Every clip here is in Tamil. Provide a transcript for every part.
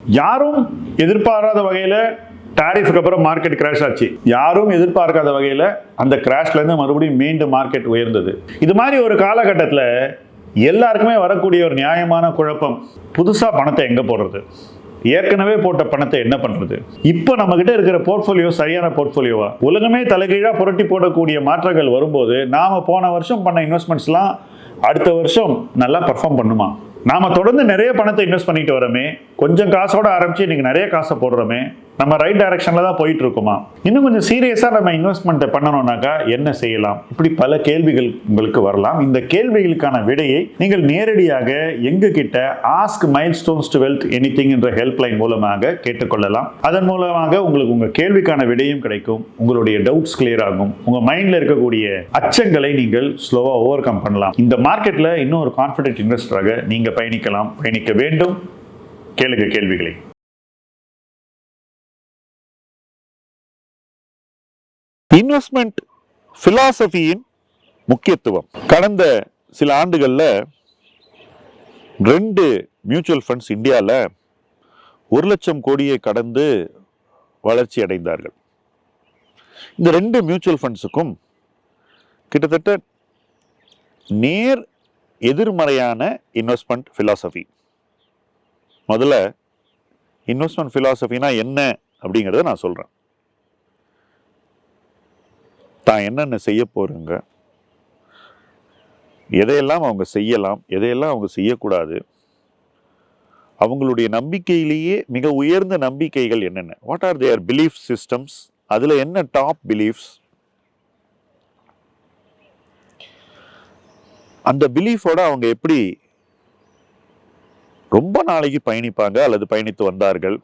யாரும் எதிர்பாராத வகையில் டாரிஃபுக்கு அப்புறம் மார்க்கெட் கிராஷ் ஆச்சு. யாரும் எதிர்பார்க்காத வகையில் அந்த கிராஷ்லேருந்து மறுபடியும் மீண்டும் மார்க்கெட் உயர்ந்தது. இது மாதிரி ஒரு காலகட்டத்தில் எல்லாருக்குமே வரக்கூடிய ஒரு நியாயமான குழப்பம் புதுசாக பணத்தை எங்கே போடுறது? ஏற்கனவே போட்ட பணத்தை என்ன பண்ணுறது இப்போ நம்மக்கிட்ட இருக்கிற போர்ட்ஃபோலியோ சரியான போர்ட்ஃபோலியோவா உலகமே தலைகீழா புரட்டி போடக்கூடிய மாற்றங்கள் வரும்போது நாம் போன வருஷம் பண்ண இன்வெஸ்ட்மெண்ட்ஸ்லாம் அடுத்த வருஷம் நல்லா பர்ஃபார்ம் பண்ணுமா? நாம் தொடர்ந்து நிறைய பணத்தை இன்வெஸ்ட் பண்ணிட்டு வரோமே. கொஞ்சம் காசோட ஆரம்பித்து இன்றைக்கி நிறைய காசை போடுறோமே. நம்ம ரைட் டைரக்ஷனில் தான் போயிட்டு இருக்கோமா இன்னும் கொஞ்சம் சீரியஸாக நம்ம இன்வெஸ்ட்மெண்ட்டை பண்ணணும்னாக்கா என்ன செய்யலாம்? இப்படி பல கேள்விகள் உங்களுக்கு வரலாம். இந்த கேள்விகளுக்கான விடையை நீங்கள் நேரடியாக எங்ககிட்ட ask milestones to wealth any என்ற ஹெல்ப்லைன் மூலமாக கேட்டுக்கொள்ளலாம். அதன் மூலமாக உங்களுக்கு உங்கள் கேள்விக்கான விடையும் கிடைக்கும். உங்களுடைய டவுட்ஸ் கிளியர் ஆகும். உங்கள் மைண்டில் இருக்கக்கூடிய அச்சங்களை நீங்கள் ஸ்லோவாக ஓவர் கம் பண்ணலாம். இந்த மார்க்கெட்டில் இன்னும் ஒரு கான்ஃபிடென்ட் இன்வெஸ்டராக நீங்கள் பயணிக்கலாம். பயணிக்க வேண்டும். கேளுங்க கேள்விகளை. இன்வெஸ்ட்மெண்ட் பிலாசபியின் முக்கியத்துவம். கடந்த சில ஆண்டுகளில் ரெண்டு மியூச்சுவல் ஃபண்ட்ஸ் இந்தியாவில் ஒரு லட்சம் கோடியை கடந்து வளர்ச்சி அடைந்தார்கள். இந்த ரெண்டு மியூச்சுவல் ஃபண்ட்ஸுக்கும் கிட்டத்தட்ட நேர் எதிர்மறையான இன்வெஸ்ட்மெண்ட் ஃபிலாசபி முதல்ல இன்வெஸ்ட்மெண்ட் ஃபிலாசபினா என்ன அப்படிங்கிறத நான் சொல்கிறேன் தான் என்னென்ன செய்ய போகிறேங்க எதையெல்லாம் அவங்க செய்யலாம்? எதையெல்லாம் அவங்க செய்யக்கூடாது? அவங்களுடைய நம்பிக்கையிலேயே மிக உயர்ந்த நம்பிக்கைகள் என்னென்ன? What are their belief systems அதில் என்ன டாப் பிலீஃப்ஸ் அந்த பிலீஃபோட அவங்க எப்படி ரொம்ப நாளைக்கு பயணிப்பாங்க அல்லது பயணித்து வந்தார்கள்?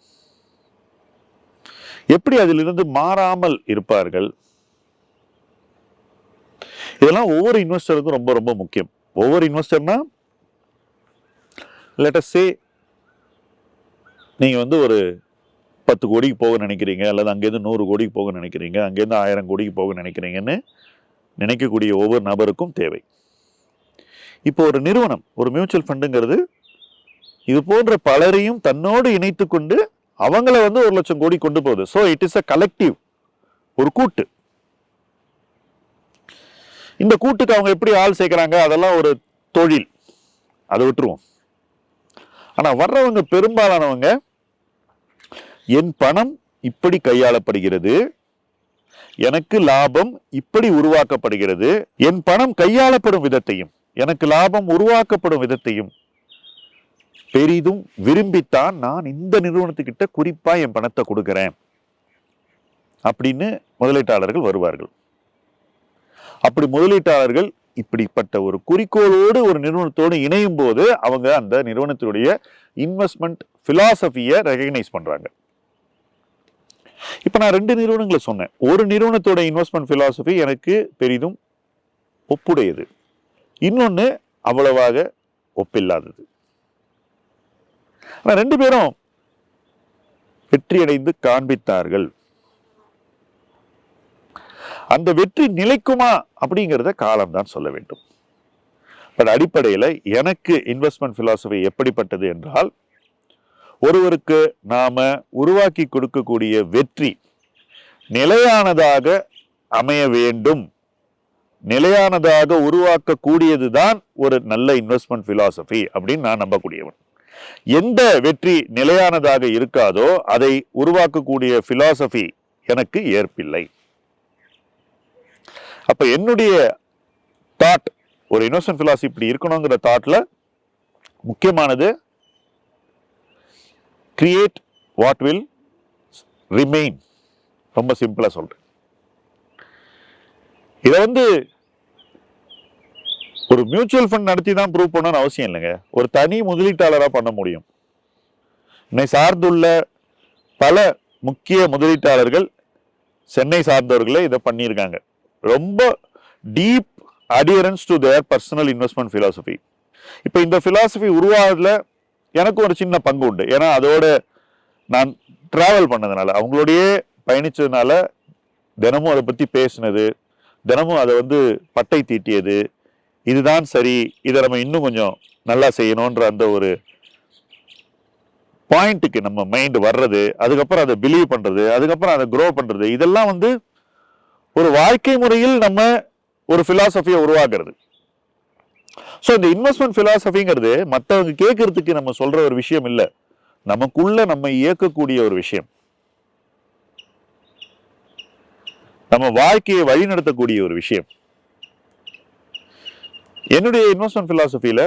எப்படி அதிலிருந்து மாறாமல் இருப்பார்கள்? இதெல்லாம் ஒவ்வொரு இன்வெஸ்டருக்கும் ரொம்ப ரொம்ப முக்கியம். ஒவ்வொரு இன்வெஸ்டர்னா லெட்டஸ் சே நீங்கள் வந்து ஒரு பத்து கோடிக்கு போக நினைக்கிறீங்க அல்லது அங்கேருந்து நூறு கோடிக்கு போக நினைக்கிறீங்க அங்கேருந்து ஆயிரம் கோடிக்கு போக நினைக்கிறீங்கன்னு நினைக்கக்கூடிய ஒவ்வொரு நபருக்கும் தேவை. இப்போ ஒரு நிறுவனம் ஒரு மியூச்சுவல் ஃபண்டுங்கிறது இது போன்ற பலரையும் தன்னோடு இணைத்து கொண்டு அவங்கள வந்து ஒரு லட்சம் கோடி கொண்டு போகுது. So it is a collective ஒரு கூட்டு. இந்த கூட்டுக்கு அவங்க எப்படி ஆள் சேர்க்குறாங்க? அதெல்லாம் ஒரு தொழில். அதை விட்டுருவோம். ஆனால் வர்றவங்க பெரும்பாலானவங்க என் பணம் இப்படி கையாளப்படுகிறது எனக்கு லாபம் இப்படி உருவாக்கப்படுகிறது என் பணம் கையாளப்படும் விதத்தையும் எனக்கு லாபம் உருவாக்கப்படும் விதத்தையும் பெரிதும் விரும்பித்தான் நான் இந்த நிறுவனத்துக்கிட்ட குறிப்பாக என் பணத்தை கொடுக்குறேன். அப்படின்னு முதலீட்டாளர்கள் வருவார்கள். அப்படி முதலீட்டாளர்கள் இப்படிப்பட்ட ஒரு குறிக்கோளோடு ஒரு நிறுவனத்தோடு இணையும் போது அவங்க அந்த நிறுவனத்தினுடைய இன்வெஸ்ட்மெண்ட் பிலாசபியை ரெகக்னைஸ் பண்ணுறாங்க இப்போ நான் ரெண்டு நிறுவனங்களை சொன்னேன். ஒரு நிறுவனத்தோட இன்வெஸ்ட்மெண்ட் ஃபிலாசபி எனக்கு பெரிதும் ஒப்புடையது. இன்னொன்று அவ்வளவாக ஒப்பில்லாதது. ஆனால் ரெண்டு பேரும் வெற்றியடைந்து காண்பித்தார்கள். அந்த வெற்றி நிலைக்குமா அப்படிங்கிறத காலம் தான் சொல்ல வேண்டும். பட் அடிப்படையில் எனக்கு இன்வெஸ்ட்மெண்ட் ஃபிலாசபி எப்படிப்பட்டது என்றால் ஒருவருக்கு நாம உருவாக்கி கொடுக்கக்கூடிய வெற்றி நிலையானதாக அமைய வேண்டும். நிலையானதாக உருவாக்கக்கூடியது தான் ஒரு நல்ல இன்வெஸ்ட்மெண்ட் ஃபிலாசபி அப்படின்னு நான் நம்பக்கூடியவன். எந்த வெற்றி நிலையானதாக இருக்காதோ அதை உருவாக்கக்கூடிய ஃபிலாசபி எனக்கு ஏற்பில்லை. அப்ப என்னுடைய தாட் ஒரு இன்வெஸ்ட்மெண்ட் பிலாசபி இப்படி இருக்கணுங்கிற தாட்ல முக்கியமானது கிரியேட் வாட் வில் ரிமெயின் ரொம்ப சிம்பிளா சொல்றேன். இதை வந்து ஒரு மியூச்சுவல் ஃபண்ட் நடத்தி தான் ப்ரூவ் பண்ணணும்னு அவசியம் இல்லைங்க. ஒரு தனி முதலீட்டாளராக பண்ண முடியும். என்னை சார்ந்துள்ள பல முக்கிய முதலீட்டாளர்கள் சென்னை சார்ந்தவர்களே இதை பண்ணியிருக்காங்க. ரொம்ப deep adherence to their personal investment philosophy இப்போ இந்த ஃபிலாசபி உருவாகிறதுல எனக்கும் ஒரு சின்ன பங்கு உண்டு. ஏன்னா அதோட நான் ட்ராவல் பண்ணதுனால அவங்களோடையே பயணித்ததுனால தினமும் அதை பற்றி பேசினது தினமும் அதை வந்து பட்டை தீட்டியது இதுதான் சரி இதை நம்ம இன்னும் கொஞ்சம் நல்லா செய்யணுன்ற அந்த ஒரு பாயிண்ட்டுக்கு நம்ம மைண்டு வர்றது அதுக்கப்புறம் அதை பிலீவ் பண்ணுறது அதுக்கப்புறம் அதை க்ரோ பண்ணுறது இதெல்லாம் வந்து ஒரு வாழ்க்கை முறையில் நம்ம ஒரு ஃபிலாசபியை உருவாக்குறது. ஸோ இந்த இன்வெஸ்ட்மெண்ட் ஃபிலாசபிங்கிறது மற்றவங்க கேட்கறதுக்கு நம்ம சொல்ற ஒரு விஷயம் இல்லை. நமக்குள்ள நம்ம இயக்கக்கூடிய ஒரு விஷயம். நம்ம வாழ்க்கையை வழிநடத்தக்கூடிய ஒரு விஷயம். என்னுடைய இன்வெஸ்ட்மெண்ட் ஃபிலாசபியில்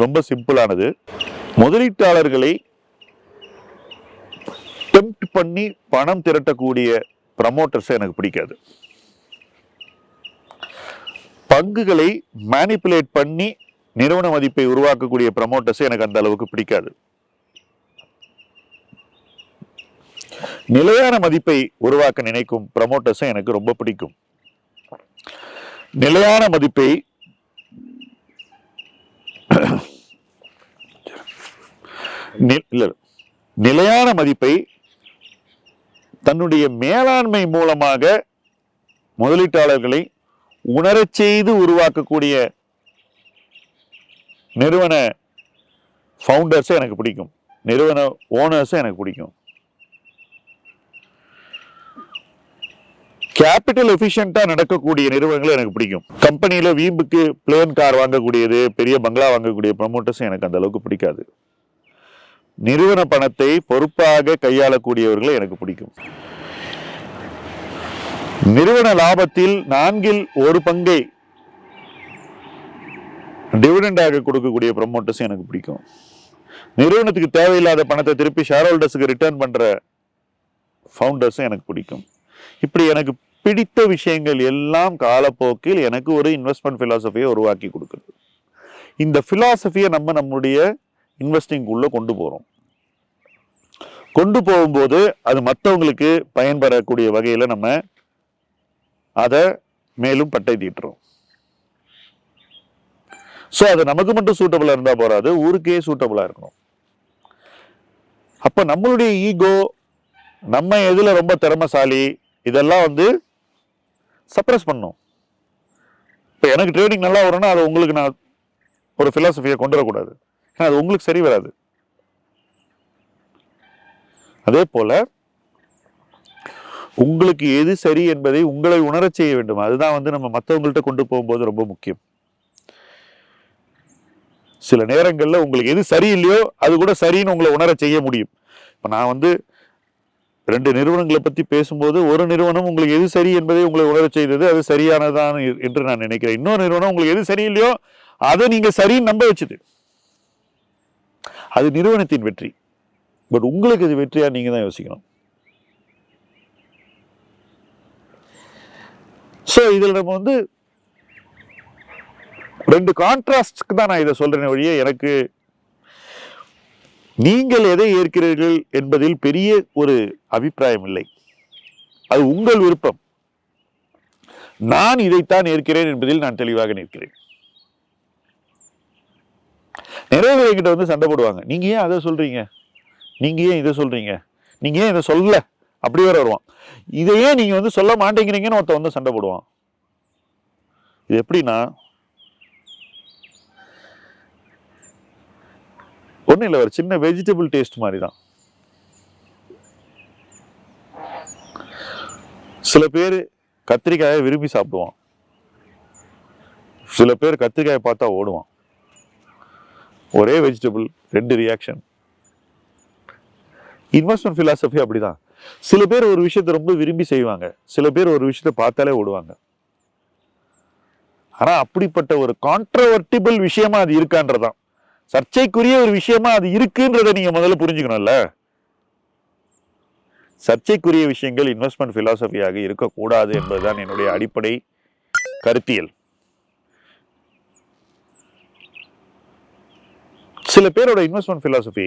ரொம்ப சிம்பிளானது முதலீட்டாளர்களை டெம்ப்ட் பண்ணி பணம் திரட்டக்கூடிய ப்ரமோட்டர்ஸை எனக்கு பிடிக்காது. பங்குகளை மேனிப்புலேட் பண்ணி நிறுவன மதிப்பை உருவாக்கக்கூடிய ப்ரமோட்டர்ஸ் எனக்கு அந்த அளவுக்கு பிடிக்காது. நிலையான மதிப்பை உருவாக்க நினைக்கும் ப்ரமோட்டர்ஸ் எனக்கு ரொம்ப பிடிக்கும். நிலையான மதிப்பை நிலையான மதிப்பை தன்னுடைய மேலாண்மை மூலமாக முதலீட்டாளர்களை உணரச் செய்து உருவாக்கக்கூடிய நிறுவன ஃபவுண்டர்ஸும் எனக்கு பிடிக்கும். நிறுவன ஓனர்ஸும் எனக்கு பிடிக்கும். கேபிட்டல் எஃபிஷியண்டாக நடக்கக்கூடிய நிறுவனங்களும் எனக்கு பிடிக்கும். கம்பெனியில் வீம்புக்கு பிளேன் கார் வாங்கக்கூடியது பெரிய பங்களா வாங்கக்கூடிய ப்ரமோட்டர்ஸும் எனக்கு அந்த அளவுக்கு பிடிக்காது. நிறுவன பணத்தை பொறுப்பாக கையாளக்கூடியவர்களை எனக்கு பிடிக்கும். நிறுவன லாபத்தில் நான்கில் ஒரு பங்கை டிவிடெண்டாக கொடுக்கக்கூடிய ப்ரமோட்டர்ஸ் எனக்கு பிடிக்கும். நிறுவனத்துக்கு தேவையில்லாத பணத்தை திருப்பி ஷேர் ஹோல்டர்ஸுக்கு ரிட்டர்ன் பண்ற ஃபவுண்டர்ஸும் எனக்கு பிடிக்கும். இப்படி எனக்கு பிடித்த விஷயங்கள் எல்லாம் காலப்போக்கில் எனக்கு ஒரு இன்வெஸ்ட்மெண்ட் ஃபிலாசபியை உருவாக்கி கொடுக்குது இந்த ஃபிலாசபியை நம்ம நம்முடைய இன்வெஸ்டிங்குள்ளே கொண்டு போகிறோம் கொண்டு போகும்போது அது மற்றவங்களுக்கு பயன்பெறக்கூடிய வகையில் நம்ம அதை மேலும் பட்டை தீட்டுறோம். ஸோ அது நமக்கு மட்டும் சூட்டபுளாக இருந்தால் போகாது ஊருக்கே சூட்டபுளாக இருக்கணும். அப்போ நம்மளுடைய ஈகோ நம்ம எதில் ரொம்ப திறமைசாலி இதெல்லாம் வந்து சப்ரஸ் பண்ணும். இப்போ எனக்கு ட்ரேடிங் நல்லா வரும்னா அது உங்களுக்கு நான் ஒரு ஃபிலாசபியை கொண்டு வரக்கூடாது. ஏன்னா அது உங்களுக்கு சரி வராது. அதே போல உங்களுக்கு எது சரி என்பதை உங்களை உணரச் செய்ய வேண்டும். அதுதான் வந்து நம்ம மற்றவங்கள்ட்ட கொண்டு போகும்போது ரொம்ப முக்கியம். சில நேரங்களில் உங்களுக்கு எது சரியில்லையோ அது கூட சரின்னு உங்களை உணரச் செய்ய முடியும். இப்போ நான் வந்து ரெண்டு நிறுவனங்களை பற்றி பேசும்போது ஒரு நிறுவனம் உங்களுக்கு எது சரி என்பதை உங்களை உணரச் செய்தது அது சரியானதான் என்று நான் நினைக்கிறேன். இன்னொரு நிறுவனம் உங்களுக்கு எது சரியில்லையோ அதை நீங்கள் சரின்னு நம்ப வச்சுது. அது நிறுவனத்தின் வெற்றி. பட் உங்களுக்கு இது வெற்றியா நீங்க தான் யோசிக்கணும். ஸோ இதில் நம்ம வந்து ரெண்டு கான்ட்ராஸ்ட்க்கு தான் நான் இதை சொல்றேன் வழியே எனக்கு நீங்கள் எதை ஏற்கிறீர்கள் என்பதில் பெரிய ஒரு அபிப்பிராயம் இல்லை. அது உங்கள் விருப்பம். நான் இதைத்தான் ஏற்கிறேன் என்பதில் நான் தெளிவாக நிற்கிறேன். நிறைய பேர் வந்து சண்டை போடுவாங்க. நீங்க ஏன் அதை சொல்றீங்க? நீங்க ஏன் இதை சொல்றீங்க? நீங்க ஏன் இதை சொல்லல அப்படி வேற வருவான். இதை ஏன் நீங்க வந்து சொல்ல மாட்டேங்கிறீங்கன்னு ஒருத்தன் வந்து சண்டை போடுவான். இது எப்படின்னா ஒன்றும் இல்லை ஒரு சின்ன வெஜிடபிள் டேஸ்ட் மாதிரி தான் சில பேர் கத்திரிக்காயை விரும்பி சாப்பிடுவான். சில பேர் கத்திரிக்காயை பார்த்தா ஓடுவான். ஒரே வெஜிடபிள் ரெண்டு ரியாக்ஷன் இன்வெஸ்ட்மெண்ட் ஃபிலாசபி அப்படிதான். சில பேர் ஒரு விஷயத்தை ரொம்ப விரும்பி செய்வாங்க. சில பேர் ஒரு விஷயத்தை பார்த்தாலே ஓடுவாங்க. ஆனா அப்படிப்பட்ட ஒரு கான்ட்ரவர்டிபிள் விஷயமா அது இருக்கான்றதான் சர்ச்சைக்குரிய ஒரு விஷயமா அது இருக்குன்றதை நீங்க முதல்ல புரிஞ்சுக்கணும்ல. சர்ச்சைக்குரிய விஷயங்கள் இன்வெஸ்ட்மெண்ட் பிலாசபியாக இருக்கக்கூடாது என்பதுதான் என்னுடைய அடிப்படை கருத்தியல். சில பேரோட இன்வெஸ்ட்மெண்ட் ஃபிலாசபி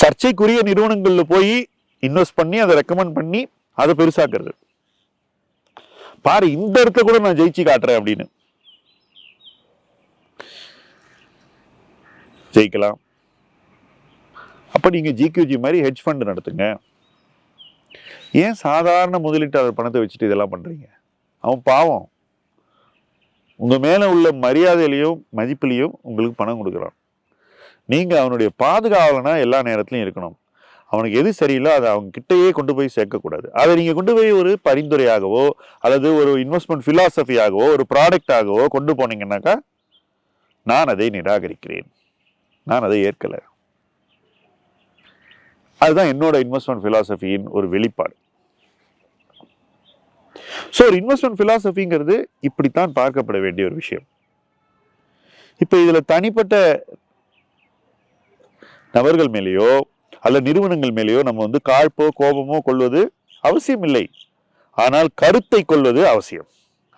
சர்ச்சைக்குரிய நிறுவனங்களில் போய் இன்வெஸ்ட் பண்ணி அதை ரெக்கமெண்ட் பண்ணி அதை பெருசாக்குறது. பாரு இந்த இடத்துல கூட நான் ஜெயிச்சு காட்டுறேன் அப்படின்னு. ஜெயிக்கலாம். அப்போ நீங்கள் ஜிக்யூஜி மாதிரி ஹெட்ஜ் ஃபண்ட் நடத்துங்க. ஏன் சாதாரண முதலீட்டாளர் பணத்தை வச்சுட்டு இதெல்லாம் பண்ணுறீங்க அவன் பாவம். உங்கள் மேலே உள்ள மரியாதையிலையும் மதிப்பிலையும் உங்களுக்கு பணம் கொடுக்குறான். நீங்கள் அவனுடைய பாதுகாவலனா எல்லா நேரத்திலையும் இருக்கணும். அவனுக்கு எது சரியில்லை அதை அவங்க கிட்டேயே கொண்டு போய் சேர்க்கக்கூடாது. அதை நீங்கள் கொண்டு போய் ஒரு பரிந்துரையாகவோ அல்லது ஒரு இன்வெஸ்ட்மெண்ட் ஃபிலாசபியாகவோ ஒரு ப்ராடக்டாகவோ கொண்டு போனீங்கன்னாக்கா நான் அதை நிராகரிக்கிறேன். நான் அதை ஏற்கலை. அதுதான் என்னோட இன்வெஸ்ட்மெண்ட் ஃபிலாசபியின் ஒரு வெளிப்பாடு. ஸோ ஒரு இன்வெஸ்ட்மெண்ட் ஃபிலாசபிங்கிறது இப்படித்தான் பார்க்கப்பட வேண்டிய ஒரு விஷயம். இப்போ இதில் தனிப்பட்ட நபர்கள் மேலேயோ அல்ல நிறுவனங்கள் மேலேயோ நம்ம வந்து காழ்ப்போ கோபமோ கொள்வது அவசியம் இல்லை ஆனால் கருத்தை கொள்வது அவசியம்.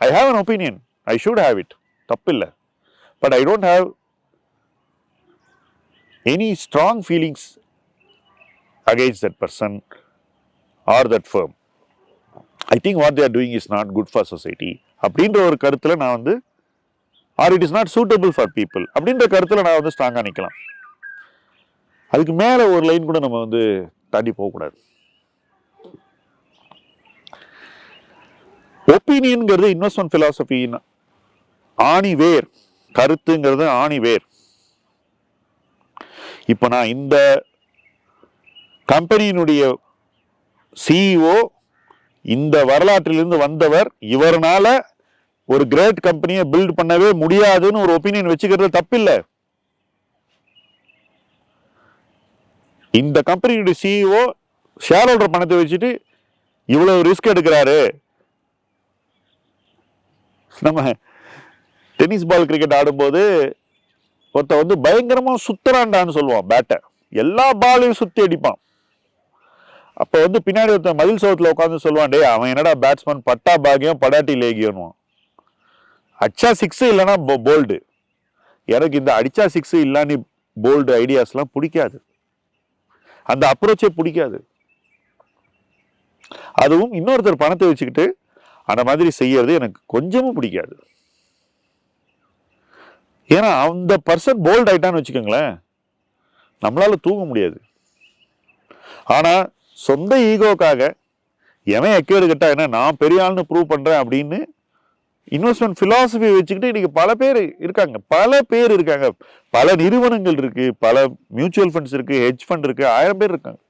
I have an opinion I should have it தப்பில்லை. But I don't have any strong feelings against that person or that firm I think what they doing is not good good society அப்படின்ற ஒரு கருத்தில் நான் வந்து or it is not suitable for people அப்படின்ற கருத்தில் நான் வந்து ஸ்ட்ராங்காக நிற்கலாம் அதுக்கு மேலே ஒரு லைன் கூட நம்ம வந்து தாண்டி போகக்கூடாது ஒப்பீனியன்ங்கிறது இன்வெஸ்ட்மெண்ட் ஃபிலாசபின் ஆணி வேர் கருத்துங்கிறது ஆணி வேர். இப்போ நான் இந்த கம்பெனியினுடைய சிஇஓ இந்த வரலாற்றிலிருந்து வந்தவர் இவர்னால ஒரு கிரேட் கம்பெனியை பில்ட் பண்ணவே முடியாதுன்னு ஒரு ஒப்பீனியன் வச்சுக்கிறது தப்பில்லை. இந்த கம்பெனியுடைய சிஇஓ ஷேர் ஹோல்டர் பணத்தை வச்சுட்டு இவ்வளவு ரிஸ்க் எடுக்கிறாரு. நம்ம டென்னிஸ் பால் கிரிக்கெட் ஆடும்போது ஒருத்தன் வந்து பயங்கரமா சுத்துறான்டான்னு சொல்லுவான் பேட்டை எல்லா பாலையும் சுத்தி அடிப்பான். அப்போ வந்து பின்னாடி ஒருத்தன் மதில் சோகத்துல உட்காந்து சொல்லுவான் டே அவன் என்னடா பேட்ஸ்மேன் பட்டா பாகியம் படாட்டி லேகியம்னுவான் அடிச்சா சிக்ஸு இல்லைன்னா போல்டு எனக்கு இந்த அடிச்சா சிக்ஸு இல்லான்னு போல்டு ஐடியாஸ்லாம் பிடிக்காது. அந்த அப்ரோச்சே பிடிக்காது. அதுவும் இன்னொருத்தர் பணத்தை வச்சுக்கிட்டு அந்த மாதிரி செய்யறது எனக்கு கொஞ்சமும் பிடிக்காது. ஏன்னா அந்த பர்சன் போல்ட் ஆயிட்டான்னு வச்சுக்கோங்களேன் நம்மளால தூங்க முடியாது. ஆனால் சொந்த ஈகோக்காக எவன் எக்கேடு கட்டா என்ன நான் பெரிய ஆள்னு ப்ரூவ் பண்ணுறேன் அப்படின்னு இன்வெஸ்ட்மெண்ட் ஃபிலாசபி வச்சுக்கிட்டு இன்றைக்கி பல பேர் இருக்காங்க. பல பேர் இருக்காங்க. பல நிறுவனங்கள் இருக்குது பல மியூச்சுவல் ஃபண்ட்ஸ் இருக்குது ஹெட்ஜ் ஃபண்ட் இருக்குது ஆயிரம் பேர் இருக்காங்க.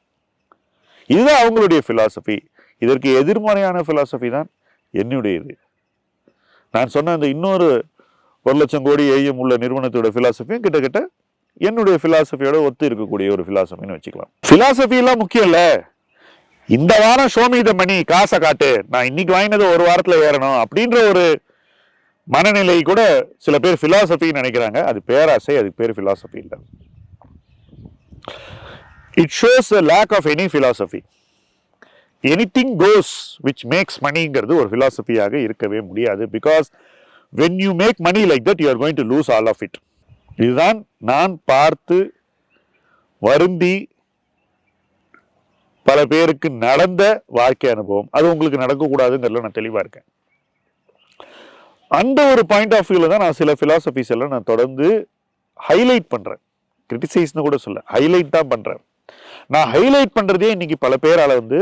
இதுதான் அவங்களுடைய ஃபிலாசபி இதற்கு எதிர்மறையான ஃபிலாசபி தான் என்னுடையது. நான் சொன்ன அந்த இன்னொரு ஒரு லட்சம் கோடி ஏஎம் உள்ள நிறுவனத்தோட ஃபிலாசபியும் கிட்டத்தட்ட என்னுடைய ஃபிலாசபியோட ஒத்து இருக்கக்கூடிய ஒரு ஃபிலாசபின்னு வச்சுக்கலாம். பிலாசபி எல்லாம் முக்கியம் இல்லை. இந்த வாரம் சோமித மணி காசை காட்டு. நான் இன்னைக்கு வாங்கினது ஒரு வாரத்தில் ஏறணும் அப்படின்ற ஒரு மனநிலை கூட சில பேர் ஃபிலாசபின்னு நினைக்கிறாங்க. அது பேராசை அது பேர் ஃபிலாசபி இல்லை. It shows the lack of any philosophy anything goes which makes மணிங்கிறது ஒரு ஃபிலாசபியாக இருக்கவே முடியாது. Because when you make money like that you are going to lose all of it இதுதான் நான் பார்த்து வருந்தி பல பேருக்கு நடந்த வாழ்க்கை அனுபவம். அது உங்களுக்கு நடக்கக்கூடாதுங்கிறதுல நான் தெளிவாக இருக்கேன். அந்த ஒரு பாயிண்ட் ஆஃப் வியூவில் தான் நான் சில ஃபிலாசபிஸ் எல்லாம் நான் தொடர்ந்து ஹைலைட் பண்ணுறேன் கிரிட்டிசைஸ்னு கூட சொல்ல ஹைலைட் தான் பண்ணுறேன் நான் ஹைலைட் பண்ணுறதே இன்னைக்கு பல பேரால் வந்து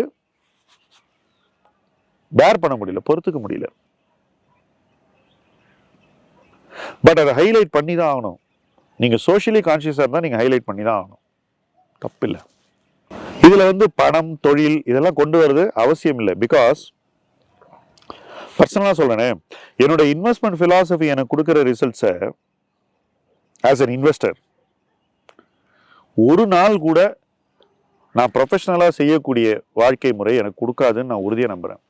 பேர் பண்ண முடியல பொறுத்துக்க முடியல. பட் அதை ஹைலைட் பண்ணி தான் ஆகணும். நீங்கள் சோஷியலி கான்சியஸாக இருந்தால் நீங்கள் ஹைலைட் பண்ணி தான் ஆகணும். தப்பில்லை. இதுல வந்து பணம் தொழில் இதெல்லாம் கொண்டு வர்றது அவசியம் இல்லை. பிகாஸ் பர்சனலாக சொல்றேனே என்னோட இன்வெஸ்ட்மெண்ட் ஃபிலாசபி எனக்கு கொடுக்குற ரிசல்ட்ஸை ஆஸ் அன் இன்வெஸ்டர் ஒரு நாள் கூட நான் ப்ரொஃபஷ்னலாக செய்யக்கூடிய வாழ்க்கை முறை எனக்கு கொடுக்காதுன்னு நான் உறுதியாக நம்புகிறேன்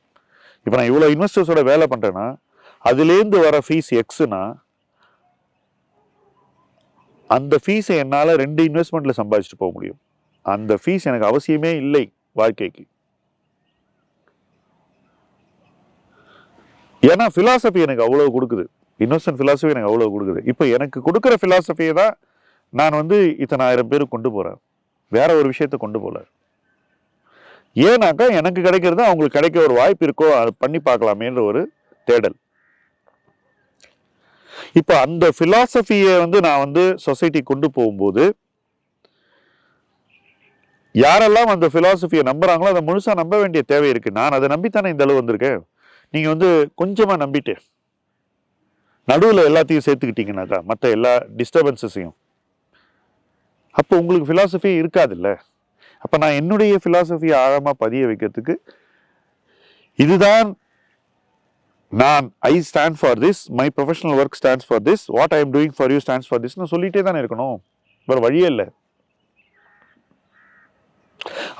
இப்போ நான் இவ்வளோ இன்வெஸ்டர்ஸோட வேலை பண்ணுறேன்னா அதுலேருந்து வர ஃபீஸ் எக்ஸுனா அந்த ஃபீஸை என்னால் ரெண்டு இன்வெஸ்ட்மெண்ட்டில் சம்பாதிச்சுட்டு போக முடியும். அந்த ஃபீஸ் எனக்கு அவசியமே இல்லை வாழ்க்கைக்கு. ஏன்னா ஃபிலாசபி எனக்கு அவ்வளோ கொடுக்குது. இன்னோசன்ட் ஃபிலாசபி எனக்கு அவ்வளோ கொடுக்குது. இப்போ எனக்கு கொடுக்குற ஃபிலாசபியை தான் நான் வந்து இத்தனை ஆயிரம் பேருக்கு கொண்டு போகிறேன் வேற ஒரு விஷயத்த கொண்டு போகல ஏன்னாக்கா எனக்கு கிடைக்கிறது அவங்களுக்கு கிடைக்க ஒரு வாய்ப்பு இருக்கோ அதை பண்ணி பார்க்கலாமேன்ற ஒரு தேடல். இப்போ அந்த ஃபிலாசபியை வந்து நான் வந்து சொசைட்டி கொண்டு போகும்போது யாரெல்லாம் அந்த ஃபிலாசபியை நம்புறாங்களோ அதை முழுசாக நம்ப வேண்டிய தேவை இருக்குது நான் அதை நம்பித்தானே இந்த அளவு வந்திருக்கேன். நீங்கள் வந்து கொஞ்சமாக நம்பிட்டு நடுவில் எல்லாத்தையும் சேர்த்துக்கிட்டீங்கன்னாக்கா மற்ற எல்லா டிஸ்டர்பன்சஸையும் அப்போ உங்களுக்கு ஃபிலாசபி இருக்காதுல்ல. அப்போ நான் என்னுடைய ஃபிலாசபியை ஆழமாக பதிய வைக்கிறதுக்கு இதுதான் நான் I stand for this my professional work stands for this what I am doing for you stands for திஸ்னு சொல்லிகிட்டே தானே இருக்கணும். வேறு வழியே இல்லை.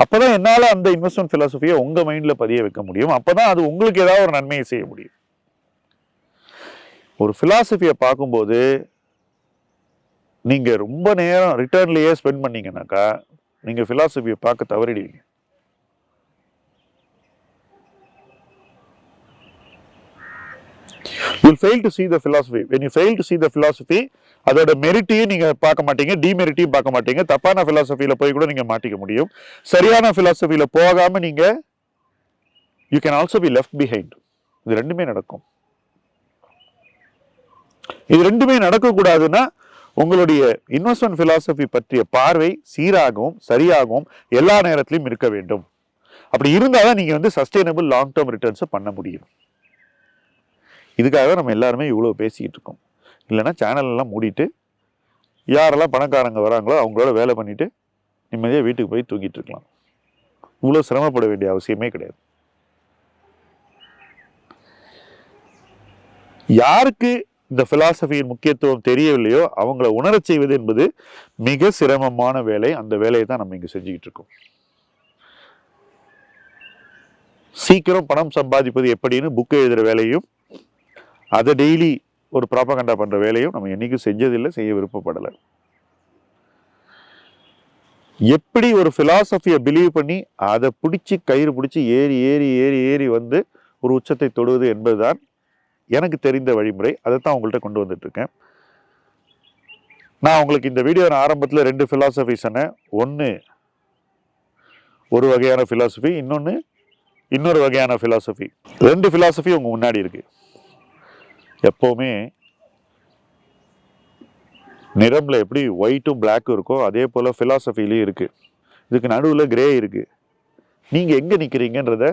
அப்பதான் என்னால அந்த இன்வெஸ்ட்மெண்ட் ஃபிலாசபியை உங்க மைண்ட்ல பதிய வைக்க முடியும். அப்பதான் அது உங்களுக்கு ஏதாவது ஒரு நன்மையை செய்ய முடியும். ஒரு ஃபிலாசபியை பார்க்கும்போது நீங்க ரொம்ப நேரம் ரிட்டர்ன்லயே ஸ்பெண்ட் பண்ணீங்கன்னாக்கா நீங்க ஃபிலாசபியை பார்க்க தவறிடுவீங்க. You'll fail to see the philosophy when you fail to see the philosophy அதோட மெரிட்டையும் நீங்க பார்க்க மாட்டீங்க டிமெரிட்டையும் பார்க்க மாட்டீங்க. தப்பான ஃபிலாசபியில் போய் கூட நீங்க மாட்டிக்க முடியும். சரியான ஃபிலாசபியில் போகாம நீங்க you can also be left behind இது ரெண்டுமே நடக்கும். இது ரெண்டுமே நடக்கக்கூடாதுன்னா உங்களுடைய இன்வெஸ்ட்மெண்ட் ஃபிலாசபி பற்றிய பார்வை சீராகவும் சரியாகவும் எல்லா நேரத்திலையும் இருக்க வேண்டும். அப்படி இருந்தால் தான் நீங்க வந்து சஸ்டைனபிள் லாங் டேர்ம் ரிட்டர்ன்ஸை பண்ண முடியும். இதுக்காக நம்ம எல்லாருமே இவ்வளோ பேசிக்கிட்டு இருக்கோம் இல்லைன்னா சேனல் எல்லாம் மூடிட்டு யாரெல்லாம் பணக்காரங்க வராங்களோ அவங்களோட வேலை பண்ணிவிட்டு நிம்மதியாக வீட்டுக்கு போய் தூங்கிட்டு இருக்கலாம் இவ்வளோ சிரமப்பட வேண்டிய அவசியமே கிடையாது. யாருக்கு இந்த ஃபிலாசபியின் முக்கியத்துவம் தெரியவில்லையோ அவங்கள உணரச் செய்வது என்பது மிக சிரமமான வேலை. அந்த வேலையை தான் நம்ம இங்கே செஞ்சுக்கிட்டு இருக்கோம் சீக்கிரம் பணம் சம்பாதிப்பது எப்படின்னு புக் எழுதுகிற வேலையும் அதை டெய்லி ஒரு ப்ராப்பகண்டா பண்ணுற வேலையும் நம்ம என்றைக்கும் செஞ்சதில்லை செய்ய விருப்பப்படலை. எப்படி ஒரு ஃபிலாசபியை பிலீவ் பண்ணி அதை பிடிச்சி கயிறு பிடிச்சி ஏறி ஏறி ஏறி ஏறி வந்து ஒரு உச்சத்தை தொடுவது என்பதுதான் எனக்கு தெரிந்த வழிமுறை. அதை தான் உங்கள்கிட்ட கொண்டு வந்துட்ருக்கேன் நான் உங்களுக்கு இந்த வீடியோ ஆரம்பத்தில் ரெண்டு philosophy சொன்னேன். ஒன்று ஒரு வகையான ஃபிலாசபி இன்னொன்று இன்னொரு வகையான ஃபிலாசபி ரெண்டு ஃபிலாசபி உங்கள் முன்னாடி இருக்குது எப்போவுமே நிறம்ல எப்படி ஒயிட்டும் பிளாக்கும் இருக்கோ அதே போல் ஃபிலாசபிலையும் இருக்குது இதுக்கு நடுவில் கிரே இருக்குது நீங்கள் எங்கே நிற்கிறீங்கன்றத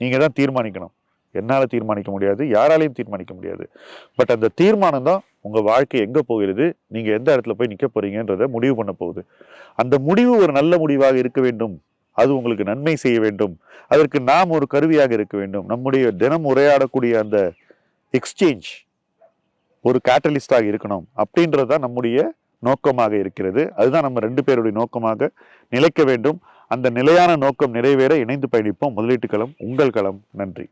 நீங்கள் தான் தீர்மானிக்கணும். என்னால் தீர்மானிக்க முடியாது யாராலையும் தீர்மானிக்க முடியாது. பட் அந்த தீர்மானம் தான் உங்கள் வாழ்க்கை எங்கே போகிறது நீங்கள் எந்த இடத்துல போய் நிற்க போகிறீங்கன்றத முடிவு பண்ண போகுது. அந்த முடிவு ஒரு நல்ல முடிவாக இருக்க வேண்டும். அது உங்களுக்கு நன்மை செய்ய வேண்டும். அதற்கு நாம் ஒரு கருவியாக இருக்க வேண்டும். நம்முடைய தினம் உரையாடக்கூடிய அந்த எக்ஸ்சேஞ்ச் ஒரு கேட்டலிஸ்டாக இருக்கணும் அப்படின்றது தான் நம்முடைய நோக்கமாக இருக்கிறது. அதுதான் நம்ம ரெண்டு பேருடைய நோக்கமாக நிலைக்க வேண்டும். அந்த நிலையான நோக்கம் நிறைவேற இணைந்து பயணிப்போம். முதலீட்டு களம் உங்கள் களம். நன்றி.